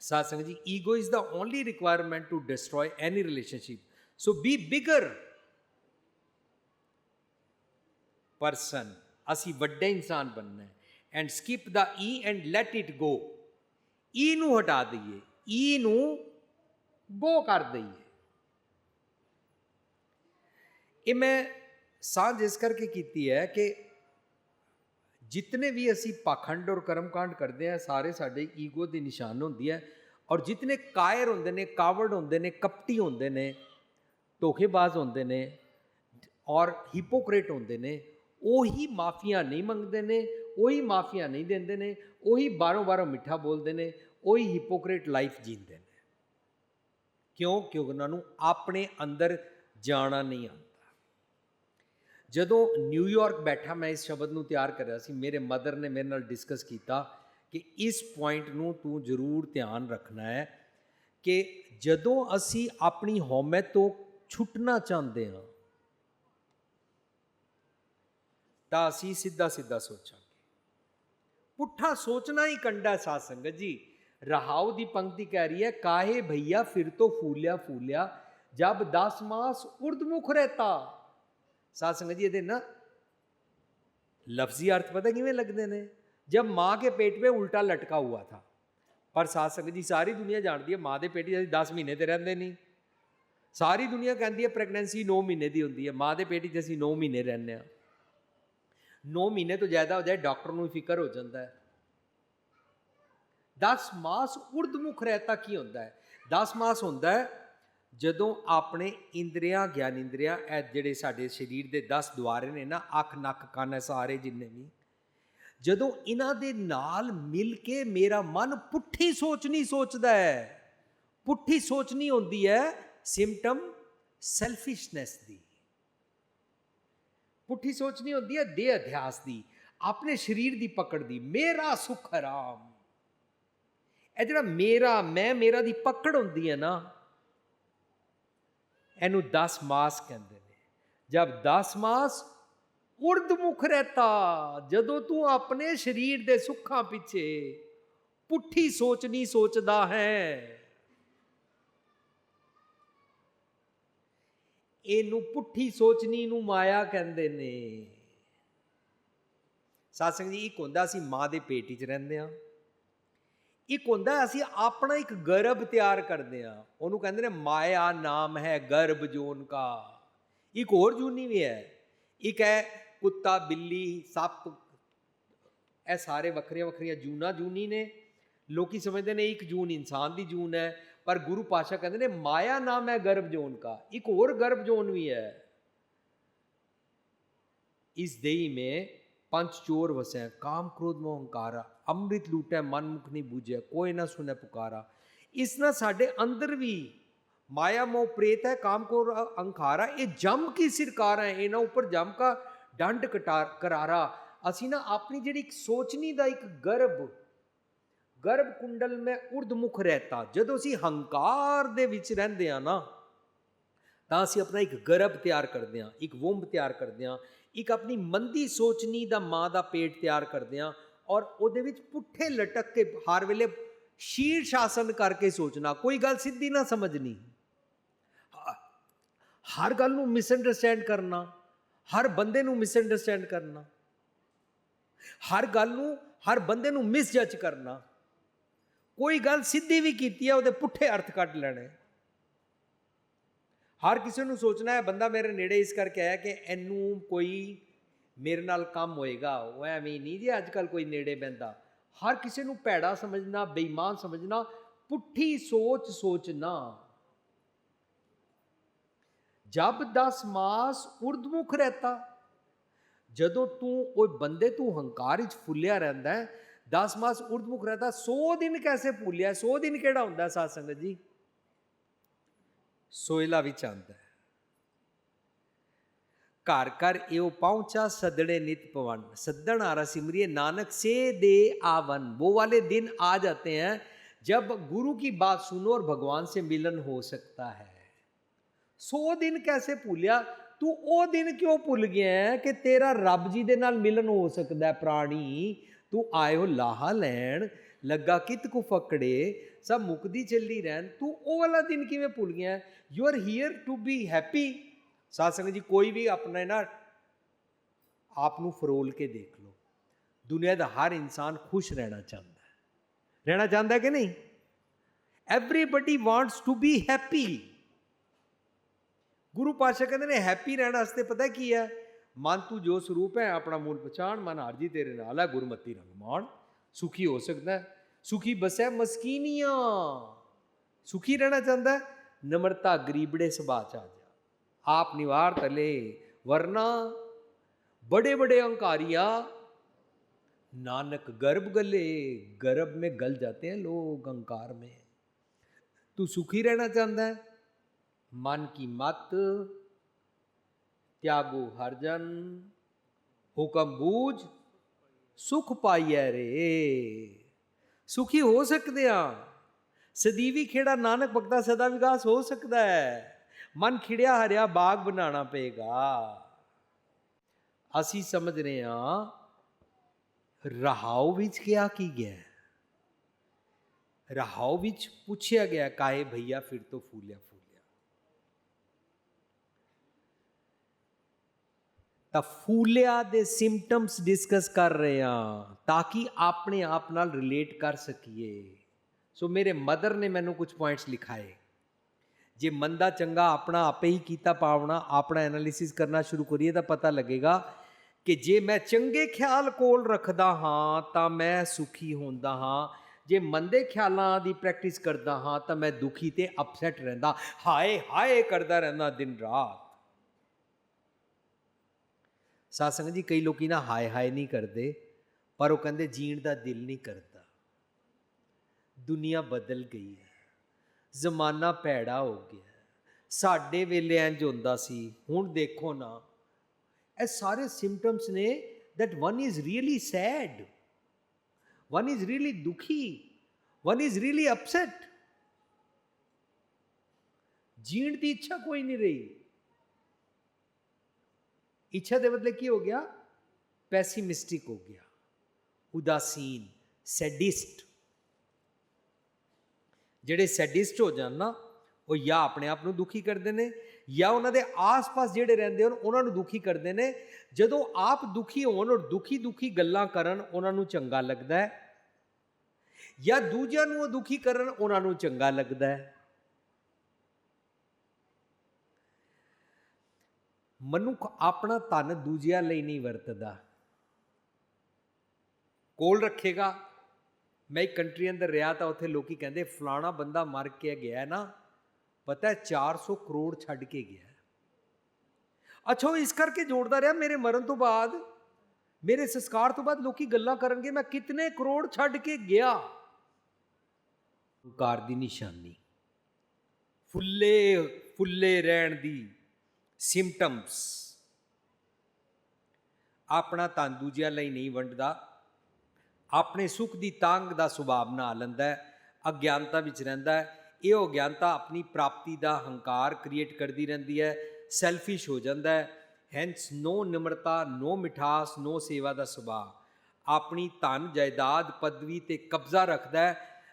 Speaker 1: ਸਾਧ ਸੰਗਤ ਜੀ ego is the only requirement to destroy any relationship so be bigger person ਅਸੀਂ ਵੱਡੇ ਇਨਸਾਨ ਬਣਨਾ ਹੈ ਐਂਡ ਸਕਿਪ ਦਾ ਈ ਐਂਡ ਲੈਟ ਇਟ ਗੋ ਈ ਨੂੰ ਹਟਾ ਦਈਏ ਈ ਨੂੰ ਗੋ ਕਰ ਦਈਏ ਇਹ ਮੈਂ ਸਾਂਝ ਇਸ ਕਰਕੇ ਕੀਤੀ ਹੈ ਕਿ ਜਿਤਨੇ ਵੀ ਅਸੀਂ ਪਾਖੰਡ ਔਰ ਕਰਮਕਾਂਡ ਕਰਦੇ ਆ, ਸਾਰੇ ਸਾਡੇ ਈਗੋ ਦੀ ਨਿਸ਼ਾਨ ਹੁੰਦੀ ਹੈ। ਔਰ ਜਿਤਨੇ ਕਾਇਰ ਹੁੰਦੇ ਨੇ, ਕਾਵੜ ਹੁੰਦੇ ਨੇ, ਕਪਟੀ ਹੁੰਦੇ ਨੇ, ਧੋਖੇਬਾਜ਼ ਹੁੰਦੇ ਨੇ ਔਰ ਹਿਪੋਕ੍ਰੇਟ ਹੁੰਦੇ ਨੇ, ਉਹੀ ਮਾਫੀਆਂ ਨਹੀਂ ਮੰਗਦੇ ਨੇ, ਉਹੀ ਮਾਫੀਆਂ ਨਹੀਂ ਦਿੰਦੇ ਨੇ, ਉਹੀ ਬਾਰੋਂ ਬਾਰੋਂ ਮਿੱਠਾ ਬੋਲਦੇ ਨੇ, ਉਹੀ ਹਿਪੋਕ੍ਰੇਟ ਲਾਈਫ ਜੀਂਦੇ ਨੇ। ਕਿਉਂ? ਕਿਉਂਕਿ ਉਹਨਾਂ ਨੂੰ ਆਪਣੇ ਅੰਦਰ ਜਾਣਾ ਨਹੀਂ ਆਉਂਦਾ। ਜਦੋਂ ਨਿਊਯਾਰਕ ਬੈਠਾ, ਮੈਂ ਇਸ ਸ਼ਬਦ ਨੂੰ ਤਿਆਰ ਕਰ ਰਿਹਾ ਸੀ, ਮੇਰੇ ਮਦਰ ਨੇ ਮੇਰੇ ਨਾਲ ਡਿਸਕਸ ਕੀਤਾ ਕਿ ਇਸ ਪੁਆਇੰਟ ਨੂੰ ਤੂੰ ਜ਼ਰੂਰ ਧਿਆਨ ਰੱਖਣਾ ਹੈ ਕਿ ਜਦੋਂ ਅਸੀਂ ਆਪਣੀ ਹਉਮੈ ਤੋਂ ਛੁੱਟਣਾ ਚਾਹੁੰਦੇ ਹਾਂ, ਤਾਂ ਅਸੀਂ ਸਿੱਧਾ ਸਿੱਧਾ ਸੋਚਾਂਗੇ। ਪੁੱਠਾ ਸੋਚਣਾ ਹੀ ਕੰਡਾ ਸਾਧ ਸੰਗਤ ਜੀ। ਰਹਾਉ ਦੀ ਪੰਕਤੀ ਕਹਿ ਰਹੀ ਹੈ, ਕਾਹੇ ਭਈਆ, ਫਿਰ ਤੋਂ ਫੂਲਿਆ ਫੂਲਿਆ, ਜਬ 10 ਮਾਸ ਉਰਦਮੁਖ ਰਹਤਾ। ਸਾਧ ਸੰਗਤ ਜੀ, ਇਹਦੇ ਨਾ ਲਫ਼ਜ਼ੀ ਅਰਥ ਪਤਾ ਕਿਵੇਂ ਲੱਗਦੇ ਨੇ? ਜਬ ਮਾਂ ਕੇ ਪੇਟ में ਉਲਟਾ ਲਟਕਾ ਹੁਆ ਥਾ। ਪਰ ਸਾਧ ਸੰਗਤ ਜੀ, ਸਾਰੀ ਦੁਨੀਆ ਜਾਣਦੀ ਹੈ, ਮਾਂ ਦੇ ਪੇਟ 'ਚ ਅਸੀਂ 10 ਮਹੀਨੇ ਤੇ ਰਹਿੰਦੇ ਨਹੀਂ। ਸਾਰੀ ਦੁਨੀਆ ਕਹਿੰਦੀ ਹੈ ਪ੍ਰੈਗਨੈਂਸੀ 9 ਮਹੀਨੇ ਦੀ ਹੁੰਦੀ ਹੈ। ਮਾਂ ਦੇ ਪੇਟ 'ਚ ਅਸੀਂ 9 ਮਹੀਨੇ ਰਹਿੰਦੇ ਹਾਂ। 9 ਮਹੀਨੇ ਤੋਂ ਜ਼ਿਆਦਾ ਹੋ ਜਾਏ, ਡਾਕਟਰ ਨੂੰ ਫਿਕਰ ਹੋ ਜਾਂਦਾ ਹੈ। 10 ਮਾਸ ਉਰਦਮੁਖ ਰਹਿਤਾ ਕੀ ਹੁੰਦਾ ਹੈ? 10 ਮਾਸ ਹੁੰਦਾ ਹੈ ਜਦੋਂ ਆਪਣੇ ਇੰਦਰੀਆਂ, ਗਿਆਨ ਇੰਦਰੀਆਂ, ਇਹ ਜਿਹੜੇ ਸਾਡੇ ਸਰੀਰ ਦੇ 10 ਦੁਆਰੇ ਨੇ ਨਾ, ਅੱਖ, ਨੱਕ, ਕੰਨ ਸਾਰੇ ਜਿੰਨੇ ਵੀ, ਜਦੋਂ ਇਹਨਾਂ ਦੇ ਨਾਲ ਮਿਲ ਕੇ ਮੇਰਾ ਮਨ ਪੁੱਠੀ ਸੋਚ ਨਹੀਂ ਸੋਚਦਾ ਹੈ, ਪੁੱਠੀ ਸੋਚ ਨਹੀਂ ਹੁੰਦੀ ਹੈ ਸਿੰਪਟਮ ਸੈਲਫਿਸ਼ਨੈਸ ਦੀ। ਪੁੱਠੀ ਸੋਚ ਨਹੀਂ ਹੁੰਦੀ ਹੈ ਦੇ ਅਧਿਆਸ ਦੀ, ਆਪਣੇ ਸਰੀਰ ਦੀ ਪਕੜ ਦੀ, ਮੇਰਾ ਸੁਖ ਆਰਾਮ ਇਹ ਜਿਹੜਾ ਮੇਰਾ, ਮੈਂ, ਮੇਰਾ ਦੀ ਪਕੜ ਹੁੰਦੀ ਹੈ ਨਾ ਇਹਨੂੰ 10 ਮਾਸ ਕਹਿੰਦੇ ਨੇ। ਜਦ 10 ਮਾਸ ਉਰਦ ਮੁਖ ਰਹਤਾ, ਜਦੋਂ ਤੂੰ ਆਪਣੇ ਸਰੀਰ ਦੇ ਸੁੱਖਾਂ ਪਿੱਛੇ ਪੁੱਠੀ ਸੋਚ ਨਹੀਂ ਸੋਚਦਾ ਹੈ। ਇਹਨੂੰ ਪੁੱਠੀ ਸੋਚਣੀ ਨੂੰ ਮਾਇਆ ਕਹਿੰਦੇ ਨੇ। ਸਾਸੰਗ ਜੀ, ਇੱਕ ਹੁੰਦਾ ਅਸੀਂ ਮਾਂ ਦੇ ਪੇਟ 'ਚ ਰਹਿੰਦੇ ਆ ਇੱਕ ਹੁੰਦਾ ਅਸੀਂ ਆਪਣਾ ਇੱਕ ਗਰਭ ਤਿਆਰ ਕਰਦੇ ਆ ਉਹਨੂੰ ਕਹਿੰਦੇ ਨੇ ਮਾਇਆ ਨਾਮ ਹੈ ਗਰਭ ਜੋਨ ਕਾ। ਇੱਕ ਹੋਰ ਜੂਨੀ ਵੀ ਹੈ। ਇੱਕ ਹੈ ਕੁੱਤਾ, ਬਿੱਲੀ, ਸੱਪ। ਇਹ ਸਾਰੇ ਵੱਖਰੀਆਂ ਵੱਖਰੀਆਂ ਜੂਨਾ ਜੂਨੀ ਨੇ। ਲੋਕੀ ਸਮਝਦੇ ਨੇ ਇੱਕ ਜੂਨ ਇਨਸਾਨ ਦੀ ਜੂਨ ਹੈ, ਪਰ ਗੁਰੂ ਪਾਸ਼ਾ ਕਹਿੰਦੇ ਨੇ ਮਾਇਆ ਨਾਮ ਹੈ ਗਰਭ ਜੋਨ ਕਾ। ਇੱਕ ਹੋਰ ਗਰਭ ਜੋਨ ਵੀ ਹੈ। ਇਸ ਦੇਈ ਮੇ પાંચ ચોર વસે, કામ ક્રોધમાં હંકારા ਅੰਮ੍ਰਿਤ ਲੂਟੈ ਮਨ ਮੁਖ ਨਹੀਂ ਬੂਝਿਆ ਕੋਈ ਨਾ ਸੁਨੇ ਪੁਕਾਰਾ ਇਸ ਨਾਲ ਸਾਡੇ ਅੰਦਰ ਵੀ ਮਾਇਆ ਮੋਹ ਪ੍ਰੇਤ ਹੈ ਕਾਮ ਕੋ ਅਹੰਕਾਰਾ ਇਹ ਜਮ ਕੀ ਸਿਰਕਾਰਾ ਹੈ ਇਹਨਾਂ ਉੱਪਰ ਜਮ ਕਾ ਡੰਡ ਕਟਾਰ ਕਰਾਰਾ ਅਸੀਂ ਨਾ ਆਪਣੀ ਜਿਹੜੀ ਇੱਕ ਸੋਚਣੀ ਦਾ ਇੱਕ ਗਰਭ ਗਰਭ ਕੁੰਡਲ ਮੈਂ ਉਰਦਮੁਖ ਰਹਤਾ ਜਦੋਂ ਅਸੀਂ ਹੰਕਾਰ ਦੇ ਵਿੱਚ ਰਹਿੰਦੇ ਆ ਨਾ ਤਾਂ ਅਸੀਂ ਆਪਣਾ ਇੱਕ ਗਰਭ ਤਿਆਰ ਕਰਦੇ ਆ ਇੱਕ ਵੰਬ ਤਿਆਰ ਕਰਦੇ ਆ ਇੱਕ ਆਪਣੀ ਮੰਦੀ ਸੋਚਣੀ ਦਾ ਮਾਂ ਦਾ ਪੇਟ ਤਿਆਰ ਕਰਦੇ ਹਾਂ ਔਰ ਉਹਦੇ ਵਿੱਚ ਪੁੱਠੇ ਲਟਕ ਕੇ ਹਰ ਵੇਲੇ ਸ਼ੀਰ ਸ਼ਾਸਨ ਕਰਕੇ ਸੋਚਣਾ, ਕੋਈ ਗੱਲ ਸਿੱਧੀ ਨਾ ਸਮਝਣੀ। ਹਰ ਗੱਲ ਨੂੰ ਮਿਸਅੰਡਰਸਟੈਂਡ ਕਰਨਾ, ਹਰ ਬੰਦੇ ਨੂੰ ਮਿਸਅੰਡਰਸਟੈਂਡ ਕਰਨਾ, ਹਰ ਗੱਲ ਨੂੰ, ਹਰ ਬੰਦੇ ਨੂੰ ਮਿਸਜੱਜ ਕਰਨਾ। ਕੋਈ ਗੱਲ ਸਿੱਧੀ ਵੀ ਕੀਤੀ ਹੈ ਉਹਦੇ ਪੁੱਠੇ ਅਰਥ ਕੱਢ ਲੈਣੇ। ਹਰ ਕਿਸੇ ਨੂੰ ਸੋਚਣਾ ਹੈ, ਬੰਦਾ ਮੇਰੇ ਨੇੜੇ ਇਸ ਕਰਕੇ ਆਇਆ ਕਿ ਇਹਨੂੰ ਕੋਈ ਮੇਰੇ ਨਾਲ ਕੰਮ ਹੋਏਗਾ। ਉਹ ਐਵੇਂ ਨਹੀਂ ਜੀ ਅੱਜ ਕੱਲ ਕੋਈ ਨੇੜੇ ਬੈੰਦਾ ਹਰ ਕਿਸੇ ਨੂੰ ਭੈੜਾ ਸਮਝਣਾ, ਬੇਈਮਾਨ ਸਮਝਣਾ, ਪੁੱਠੀ ਸੋਚ ਸੋਚਣਾ। ਜਬ 10 ਮਾਸ ਉਰਦਮੁਖ ਰਹਤਾ, ਜਦੋਂ ਤੂੰ ਉਹ ਬੰਦੇ ਤੂੰ ਹੰਕਾਰ ਵਿੱਚ ਫੁੱਲਿਆ ਰਹਿੰਦਾ ਹੈ 10 ਮਾਸ ਉਰਦਮੁਖ ਰਹਤਾ 100 ਦਿਨ ਕੈਸੇ ਭੁੱਲਿਆ? 100 ਦਿਨ ਕਿਹੜਾ ਹੁੰਦਾ ਸਾਧ ਸੰਗਤ ਜੀ? ਸੋਇਲਾ ਵਿੱਚ ਆਉਂਦਾ ਹੈ ਘਰ ਘਰ ਇਹੋ ਪਹੁੰਚਾ ਸਦੜੇ ਨਿਤ ਪਵਨ सद्दन आ रहा सिमरिए नानक से दे आवन वो वाले दिन आ जाते हैं जब गुरु की बात सुनो और भगवान से मिलन हो सकता है सौ दिन कैसे ਭੁੱਲਿਆ ਤੂੰ ਉਹ ਦਿਨ ਕਿਉਂ ਭੁੱਲ ਗਿਆ ਹੈ ਕਿ ਤੇਰਾ ਰੱਬ ਜੀ ਦੇ ਨਾਲ ਮਿਲਨ ਹੋ ਸਕਦਾ ਹੈ ਪ੍ਰਾਣੀ ਤੂੰ ਆਇਓ ਲਾਹਾ ਲੈਣ ਲੱਗਾ ਕਿਤ ਕੋ ਫਕੜੇ ਸਭ ਮੁਕਦੀ ਚੱਲੀ ਰਹਿਣ, ਤੂੰ ਉਹ ਵਾਲਾ ਦਿਨ ਕਿਵੇਂ ਭੁੱਲ ਗਿਆ? You are here to be happy ਸਾਧ ਜੀ, ਕੋਈ ਵੀ ਆਪਣੇ ਨਾ ਆਪ ਨੂੰ ਫਰੋਲ ਕੇ ਦੇਖ ਲਓ। ਦੁਨੀਆ ਦਾ ਹਰ ਇਨਸਾਨ ਖੁਸ਼ ਰਹਿਣਾ ਚਾਹੁੰਦਾ ਹੈ। ਰਹਿਣਾ ਚਾਹੁੰਦਾ ਕਿ ਨਹੀਂ? Everybody wants to be happy ਗੁਰੂ ਪਾਤਸ਼ਾਹ ਕਹਿੰਦੇ ਨੇ ਹੈਪੀ ਰਹਿਣ ਵਾਸਤੇ ਪਤਾ ਕੀ ਹੈ? ਮਨ ਤੂੰ ਜੋ ਸਰੂਪ ਹੈ, ਆਪਣਾ ਮੂਲ ਪਛਾਣ, ਮਨ ਹਰਜੀ ਤੇਰੇ ਨਾਲ ਹੈ, ਗੁਰਮਤੀ ਰੰਗ ਮਾਣ ਸੁਖੀ ਹੋ ਸਕਦਾ ਹੈ। सुखी बसै मस्कीनिया। सुखी रहना चाहता है, नम्रता गरीबड़े स्वभाव आ जा। आप निवार तले वरना बड़े बड़े अंकारिया, नानक गर्भ गले, गर्भ में गल जाते हैं लोग अंकार में। तू सुखी रहना चाहता है, मन की मत, त्यागो हरजन हुक्म बूझ, सुख पाई है रे। ਸੁਖੀ ਹੋ ਸਕਦੇ ਆ। ਸਦੀਵੀ ਖੇੜਾ ਨਾਨਕ ਭਗਤਾ ਸਦਾ ਵਿਕਾਸ ਹੋ ਸਕਦਾ ਹੈ। ਮਨ ਖਿੜਿਆ ਹਰਿਆ ਬਾਗ ਬਣਾਉਣਾ ਪਏਗਾ। ਅਸੀਂ ਸਮਝ ਰਹੇ ਆ ਰਹਾਉ ਵਿੱਚ ਕਿਹਾ ਕੀ ਗਿਆ ਰਹਾਉ ਵਿੱਚ ਪੁੱਛਿਆ ਗਿਆ ਕਾਏ ਭਈਆ ਫਿਰ ਤੋਂ ਫੂਲਿਆ ਤਾਂ ਫੂਲਿਆ ਦੇ ਸਿੰਪਟਮਸ ਡਿਸਕਸ ਕਰ ਰਹੇ ਹਾਂ, ਤਾਂ ਕਿ ਆਪਣੇ ਆਪ ਨਾਲ ਰਿਲੇਟ ਕਰ ਸਕੀਏ। ਸੋ ਮੇਰੇ ਮਦਰ ਨੇ ਮੈਨੂੰ ਕੁਝ ਪੁਆਇੰਟਸ ਲਿਖਾਏ। ਜੇ ਮੰਦਾ ਚੰਗਾ ਆਪਣਾ ਆਪੇ ਹੀ ਕੀਤਾ ਪਾਵਣਾ, ਆਪਣਾ ਐਨਾਲਿਸਿਸ ਕਰਨਾ ਸ਼ੁਰੂ ਕਰੀਏ ਤਾਂ ਪਤਾ ਲੱਗੇਗਾ ਕਿ ਜੇ ਮੈਂ ਚੰਗੇ ਖਿਆਲ ਕੋਲ ਰੱਖਦਾ ਹਾਂ, ਤਾਂ ਮੈਂ ਸੁਖੀ ਹੁੰਦਾ ਹਾਂ। ਜੇ ਮੰਦੇ ਖਿਆਲਾਂ ਦੀ ਪ੍ਰੈਕਟਿਸ ਕਰਦਾ ਹਾਂ, ਤਾਂ ਮੈਂ ਦੁਖੀ ਤੇ ਅਪਸੈਟ ਰਹਿੰਦਾ। ਹਾਏ ਹਾਏ ਕਰਦਾ ਰਹਿੰਦਾ ਦਿਨ ਰਾਤ ਸਾਧ ਸੰਗਤ ਜੀ, ਕਈ ਲੋਕੀ ਨਾ ਹਾਏ ਹਾਏ ਨਹੀਂ ਕਰਦੇ, ਪਰ ਉਹ ਕਹਿੰਦੇ ਜੀਣ ਦਾ ਦਿਲ ਨਹੀਂ ਕਰਦਾ। ਦੁਨੀਆ ਬਦਲ ਗਈ ਹੈ। ਜ਼ਮਾਨਾ ਭੈੜਾ ਹੋ ਗਿਆ ਸਾਡੇ ਵੇਲੇ ਇੰਜ ਹੁੰਦਾ ਸੀ, ਹੁਣ ਦੇਖੋ ਨਾ। ਇਹ ਸਾਰੇ ਸਿੰਪਟਮਸ ਨੇ that one is really sad. One is really ਦੁਖੀ। One is really upset ਜੀਣ ਦੀ ਇੱਛਾ ਕੋਈ ਨਹੀਂ ਰਹੀ। ਇੱਛਾ ਦੇ ਬਦਲੇ ਕੀ ਹੋ ਗਿਆ ਪੈਸੀਮਿਸਟਿਕ ਹੋ ਗਿਆ ਉਦਾਸੀਨ ਸੈਡਿਸਟ ਜਿਹੜੇ ਸੈਡਿਸਟ ਹੋ ਜਾਣ ਨਾ ਉਹ ਜਾਂ ਆਪਣੇ ਆਪ ਨੂੰ ਦੁਖੀ ਕਰਦੇ ਨੇ ਜਾਂ ਉਹਨਾਂ ਦੇ ਆਸ-ਪਾਸ ਜਿਹੜੇ ਰਹਿੰਦੇ ਹਨ ਉਹਨਾਂ ਨੂੰ ਦੁਖੀ ਕਰਦੇ ਨੇ ਜਦੋਂ ਆਪ ਦੁਖੀ ਹੋਣ ਔਰ ਦੁਖੀ ਦੁਖੀ ਗੱਲਾਂ ਕਰਨ ਉਹਨਾਂ ਨੂੰ ਚੰਗਾ ਲੱਗਦਾ ਹੈ ਜਾਂ ਦੂਜਿਆਂ ਨੂੰ ਦੁਖੀ ਕਰਨ ਉਹਨਾਂ ਨੂੰ ਚੰਗਾ ਲੱਗਦਾ ਹੈ ਮਨੁੱਖ ਆਪਣਾ ਧਨ ਦੂਜਿਆਂ ਲਈ ਨਹੀਂ ਵਰਤਦਾ। ਕੋਲ ਰੱਖੇਗਾ, ਮੈਂ ਇੱਕ ਕੰਟਰੀ ਅੰਦਰ ਰਿਹਾ ਤਾਂ ਉੱਥੇ ਲੋਕੀ ਕਹਿੰਦੇ, ਫਲਾਣਾ ਬੰਦਾ ਮਰ ਕੇ ਗਿਆ ਨਾ, ਪਤਾ ਹੈ 400 ਕਰੋੜ ਛੱਡ ਕੇ ਗਿਆ ਅੱਛਾ, ਉਹ ਇਸ ਕਰਕੇ ਜੋੜਦਾ ਰਿਹਾ, ਮੇਰੇ ਮਰਨ ਤੋਂ ਬਾਅਦ, ਮੇਰੇ ਸੰਸਕਾਰ ਤੋਂ ਬਾਅਦ ਲੋਕੀ ਗੱਲਾਂ ਕਰਨਗੇ, ਮੈਂ ਕਿਤਨੇ ਕਰੋੜ ਛੱਡ ਕੇ ਗਿਆ? ਹੰਕਾਰ ਦੀ ਨਿਸ਼ਾਨੀ, ਫੁੱਲੇ ਫੁੱਲੇ ਰਹਿਣ ਦੀ ਸਿੰਪਟਮਸ ਆਪਣਾ ਤਨ ਦੂਜਿਆਂ ਲਈ ਨਹੀਂ ਵੰਡਦਾ। ਆਪਣੇ ਸੁਖ ਦੀ ਤਾਂਗ ਦਾ ਸੁਭਾਵ ਬਣਾ ਲੈਂਦਾ ਅਗਿਆਨਤਾ ਵਿੱਚ ਰਹਿੰਦਾ ਇਹ ਅਗਿਆਨਤਾ ਆਪਣੀ ਪ੍ਰਾਪਤੀ ਦਾ ਹੰਕਾਰ ਕ੍ਰੀਏਟ ਕਰਦੀ ਰਹਿੰਦੀ ਹੈ। ਸੈਲਫਿਸ਼ ਹੋ ਜਾਂਦਾ ਹੈ। ਹੈਂਸ ਨੋ ਨਿਮਰਤਾ ਨੋ ਮਿਠਾਸ ਨੋ ਸੇਵਾ ਦਾ ਸੁਭਾਅ। ਆਪਣੀ ਧਨ, ਜਾਇਦਾਦ, ਪਦਵੀ ਤੇ ਕਬਜ਼ਾ ਰੱਖਦਾ ਹੈ।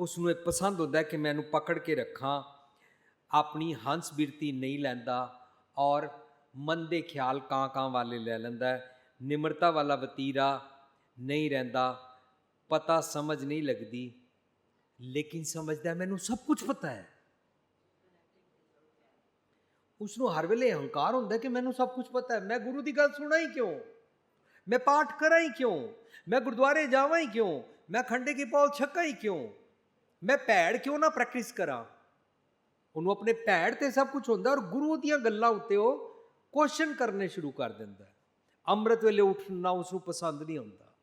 Speaker 1: ਉਸ ਨੂੰ ਇਹ ਪਸੰਦ ਹੁੰਦਾ ਹੈ ਕਿ ਮੈਨੂੰ ਪਕੜ ਕੇ ਰੱਖਾਂ। ਆਪਣੀ ਹੰਸ ਬਿਰਤੀ ਨਹੀਂ ਲੈਂਦਾ। ਔਰ ਮਨ ਦੇ ਖਿਆਲ ਕਾਂ ਕਾਂ ਵਾਲੇ ਲੈ ਲੈਂਦਾ ਹੈ। ਨਿਮਰਤਾ ਵਾਲਾ ਵਤੀਰਾ ਨਹੀਂ ਰਹਿੰਦਾ। ਪਤਾ ਸਮਝ ਨਹੀਂ ਲੱਗਦੀ। ਲੇਕਿਨ ਸਮਝਦਾ ਮੈਨੂੰ ਸਭ ਕੁਝ ਪਤਾ ਹੈ। ਉਸ ਨੂੰ ਹਰ ਵੇਲੇ ਹੰਕਾਰ ਹੁੰਦਾ ਕਿ ਮੈਨੂੰ ਸਭ ਕੁਝ ਪਤਾ ਹੈ। ਮੈਂ ਗੁਰੂ ਦੀ ਗੱਲ ਸੁਣਾ ਹੀ ਕਿਉਂ? ਮੈਂ ਪਾਠ ਕਰਾਂ ਹੀ ਕਿਉਂ? ਮੈਂ ਗੁਰਦੁਆਰੇ ਜਾਵਾਂ ਹੀ ਕਿਉਂ? ਮੈਂ ਖੰਡੇ ਕੀ ਪੌਲ ਛੱਕਾਂ ਹੀ ਕਿਉਂ? ਮੈਂ ਭੈੜ ਕਿਉਂ ਨਾ ਪ੍ਰੈਕਟਿਸ ਕਰਾਂ? ਉਹਨੂੰ ਆਪਣੇ ਭੈੜ ਤੇ ਸਭ ਕੁਝ ਹੁੰਦਾ ਔਰ ਗੁਰੂ ਦੀਆਂ ਗੱਲਾਂ ਉੱਤੇ ਉਹ ਕੁਐਸਚਨ ਕਰਨੇ ਸ਼ੁਰੂ ਕਰ ਦਿੰਦਾ ਅੰਮ੍ਰਿਤ ਵੇਲੇ ਉੱਠਣਾ ਉਸ ਨੂੰ ਪਸੰਦ ਨਹੀਂ ਆਉਂਦਾ।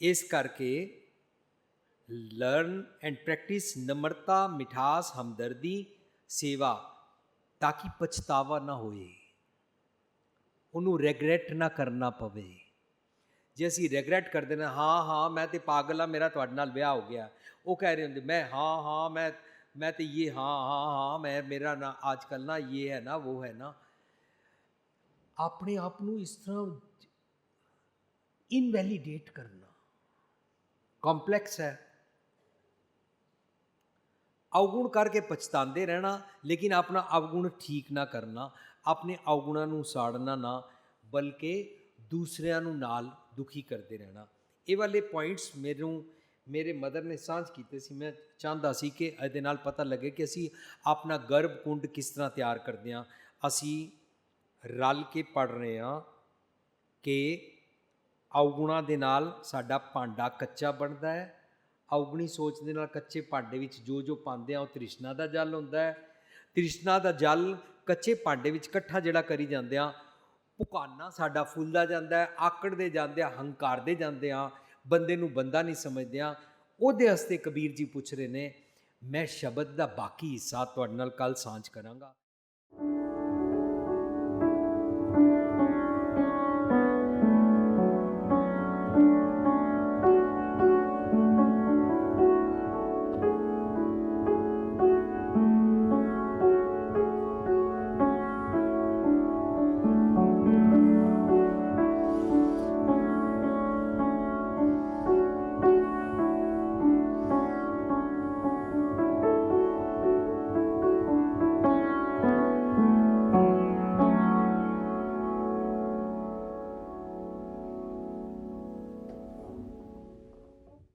Speaker 1: ਇਸ ਕਰਕੇ ਲਰਨ ਐਂਡ ਪ੍ਰੈਕਟਿਸ ਨਮਰਤਾ, ਮਿਠਾਸ, ਹਮਦਰਦੀ, ਸੇਵਾ ਤਾਂ ਕਿ ਪਛਤਾਵਾ ਨਾ ਹੋਏ। ਉਹਨੂੰ ਰੈਗਰੈਟ ਨਾ ਕਰਨਾ ਪਵੇ। ਜੇ ਅਸੀਂ ਰੈਗਰੈਟ ਕਰਦੇ ਨੇ, ਹਾਂ ਹਾਂ, ਮੈਂ ਤੇ ਪਾਗਲ ਆ ਮੇਰਾ ਤੁਹਾਡੇ ਨਾਲ ਵਿਆਹ ਹੋ ਗਿਆ। ਉਹ ਕਹਿ ਰਹੇ ਹੁੰਦੇ, ਮੈਂ, ਹਾਂ ਹਾਂ, ਮੈਂ ਮੈਂ ਤੇ ਇਹ, ਹਾਂ ਹਾਂ ਹਾਂ, ਮੈਂ, ਮੇਰਾ ਨਾ ਅੱਜ ਕੱਲ ਨਾ ਇਹ ਹੈ ਨਾ, ਉਹ ਹੈ ਨਾ। ਆਪਣੇ ਆਪ ਨੂੰ ਇਸ ਤਰ੍ਹਾਂ ਇਨਵੈਲੀਡੇਟ ਕਰਨਾ। ਕੰਪਲੈਕਸ ਹੈ। ਅਵਗੁਣ ਕਰਕੇ ਪਛਤਾਉਂਦੇ ਰਹਿਣਾ, ਲੇਕਿਨ ਆਪਣਾ ਅਵਗੁਣ ਠੀਕ ਨਾ ਕਰਨਾ, ਆਪਣੇ ਅਵਗੁਣਾਂ ਨੂੰ ਸਾੜਨਾ ਨਾ, ਬਲਕਿ ਦੂਸਰਿਆਂ ਨੂੰ ਨਾਲ ਦੁਖੀ ਕਰਦੇ ਰਹਿਣਾ। ਇਹ ਵਾਲੇ ਪੁਆਇੰਟਸ ਮੈਨੂੰ, ਮੇਰੇ ਮਦਰ ਨੇ ਸਾਂਝ ਕੀਤੇ ਸੀ। ਮੈਂ ਚਾਹੁੰਦਾ ਸੀ ਕਿ ਇਹਦੇ ਨਾਲ ਪਤਾ ਲੱਗੇ ਕਿ ਅਸੀਂ ਆਪਣਾ ਗਰਭ ਕੁੰਡ ਕਿਸ ਤਰ੍ਹਾਂ ਤਿਆਰ ਕਰਦੇ ਹਾਂ। ਅਸੀਂ ਰਲ ਕੇ ਪੜ ਰਹੇ ਹਾਂ ਕਿ ਅਵਗੁਣਾਂ ਦੇ ਨਾਲ ਸਾਡਾ ਭਾਂਡਾ ਕੱਚਾ ਬਣਦਾ ਹੈ। ਅਵਗੁਣੀ ਸੋਚ ਦੇ ਨਾਲ ਕੱਚੇ ਭਾਂਡੇ ਵਿੱਚ ਜੋ ਜੋ ਪਾਉਂਦੇ ਆ ਉਹ ਤ੍ਰਿਸ਼ਨਾ ਦਾ ਜਲ ਹੁੰਦਾ ਹੈ। ਤ੍ਰਿਸ਼ਨਾ ਦਾ ਜਲ ਕੱਚੇ ਭਾਂਡੇ ਵਿੱਚ ਇਕੱਠਾ ਜਿਹੜਾ ਕਰੀ ਜਾਂਦੇ ਆ ਭੁਕਾਨਾ ਸਾਡਾ ਫੁੱਲਦਾ ਜਾਂਦਾ ਹੈ, ਆਕੜਦੇ ਜਾਂਦੇ ਆ ਹੰਕਾਰਦੇ ਜਾਂਦੇ ਆ ਬੰਦੇ ਨੂੰ ਬੰਦਾ ਨਹੀਂ ਸਮਝਦੇ ਆ ਉਹਦੇ ਵਾਸਤੇ ਕਬੀਰ ਜੀ ਪੁੱਛ ਰਹੇ ਨੇ, ਮੈਂ ਸ਼ਬਦ ਦਾ ਬਾਕੀ ਹਿੱਸਾ ਤੁਹਾਡੇ ਨਾਲ ਕੱਲ ਸਾਂਝ ਕਰਾਂਗਾ।